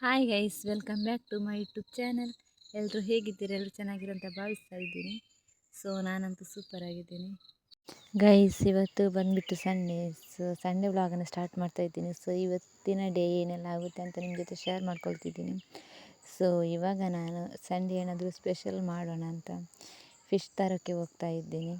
Hi guys welcome back to my YouTube channel ಎಲ್ಲರೂ ಹೇಗಿದ್ದೀರಿ? ಎಲ್ಲರೂ ಚೆನ್ನಾಗಿರೋ ಅಂತ ಭಾವಿಸ್ತಾ ಇದ್ದೀನಿ. ಸೊ ನಾನಂತೂ ಸೂಪರ್ ಆಗಿದ್ದೀನಿ. ಗೈಸ್ ಇವತ್ತು ಬಂದುಬಿಟ್ಟು ಸಂಡೇ ಸೊ ಸಂಡೇ ವ್ಲಾಗನ್ನು ಸ್ಟಾರ್ಟ್ ಮಾಡ್ತಾ ಇದ್ದೀನಿ. ಸೊ ಇವತ್ತಿನ ಡೇ ಏನೆಲ್ಲ ಆಗುತ್ತೆ ಅಂತ ನಿಮ್ಮ ಜೊತೆ ಶೇರ್ ಮಾಡ್ಕೊಳ್ತಿದ್ದೀನಿ. ಸೊ ಇವಾಗ ನಾನು ಸಂಡೇ ಏನಾದರೂ ಸ್ಪೆಷಲ್ ಮಾಡೋಣ ಅಂತ ಫಿಶ್ ತರೋಕ್ಕೆ ಹೋಗ್ತಾ ಇದ್ದೀನಿ.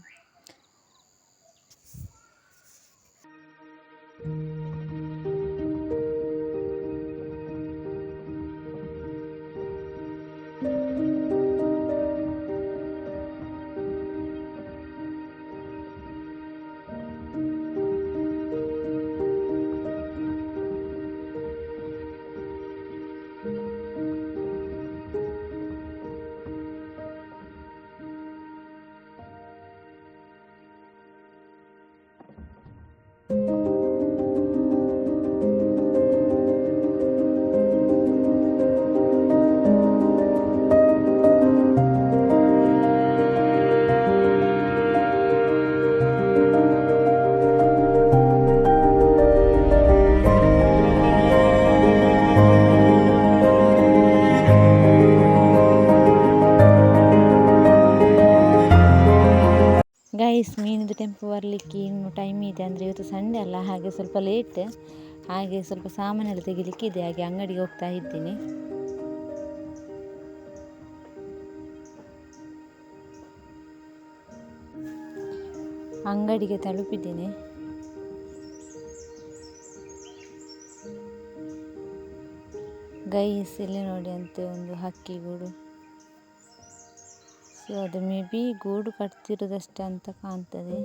ಮೀನಿದು ಟೆಂಪೋ ಬರಲಿಕ್ಕೆ ಇನ್ನು ಟೈಮ್ ಇದೆ ಅಂದರೆ ಇವತ್ತು ಸಂಡೇ ಅಲ್ಲ, ಹಾಗೆ ಸ್ವಲ್ಪ ಲೇಟ್ ಹಾಗೆ ಸ್ವಲ್ಪ ಸಾಮಾನೆಲ್ಲ ತೆಗಿಲಿಕ್ಕಿದೆ, ಹಾಗೆ ಅಂಗಡಿಗೆ ಹೋಗ್ತಾ ಇದ್ದೀನಿ. ಅಂಗಡಿಗೆ ತಲುಪಿದ್ದೀನಿ. ಗೈಸ್, ಇಲ್ಲಿ ನೋಡಿ ಅಂತೆ ಒಂದು ಹಕ್ಕಿಗೂಡು ಸೊ ಅದು ಮೇ ಬಿ ಗೂಡು ಕಟ್ತಿರೋದಷ್ಟೇ ಅಂತ ಕಾಣ್ತದೆ.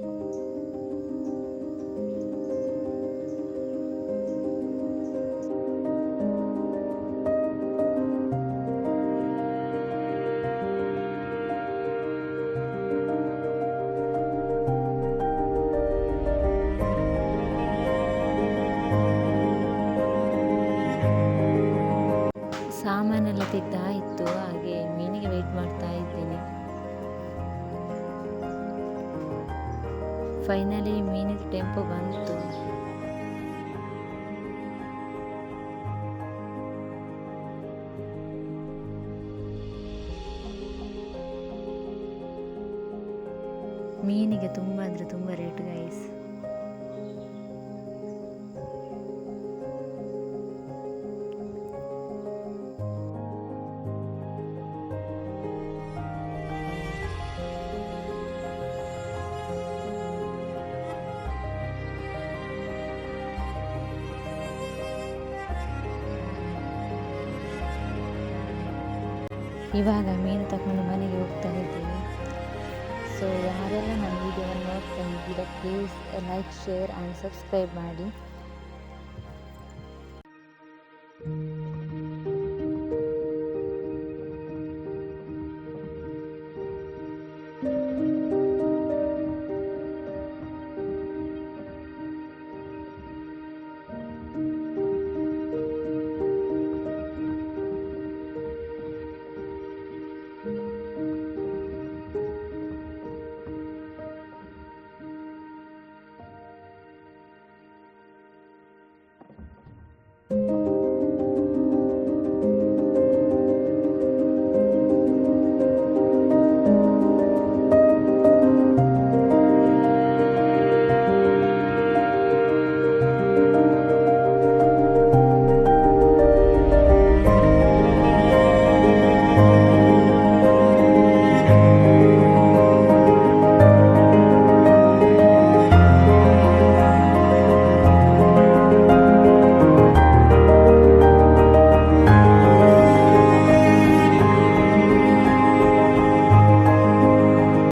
ಸಾಮಾನೆಲ್ಲ ತಿದ್ದಾಯಿತು ಹಾಗೆ ಮೀನಿಗೆ ವೆಯ್ಟ್ ಮಾಡ್ತಾ ಇದ್ದೀನಿ. ಫೈನಲಿ ಮೀನಿದ ಟೆಂಪೋ ಬಂತು. ಮೀನಿಗೆ ತುಂಬ ಅಂದರೆ ತುಂಬ ರೇಟ್ ಗೈಸ್ ಇವಾಗ ಮೀನು ತಗೊಂಡು ಮನೆಗೆ ಹೋಗ್ತಾ ಇದ್ದೀವಿ. ಸೊ ಯಾರೆಲ್ಲ ನನ್ನ ವೀಡಿಯೋವನ್ನು ನೋಡ್ತಾ ಇದ್ದೀರಾ please like share and subscribe ಮಾಡಿ.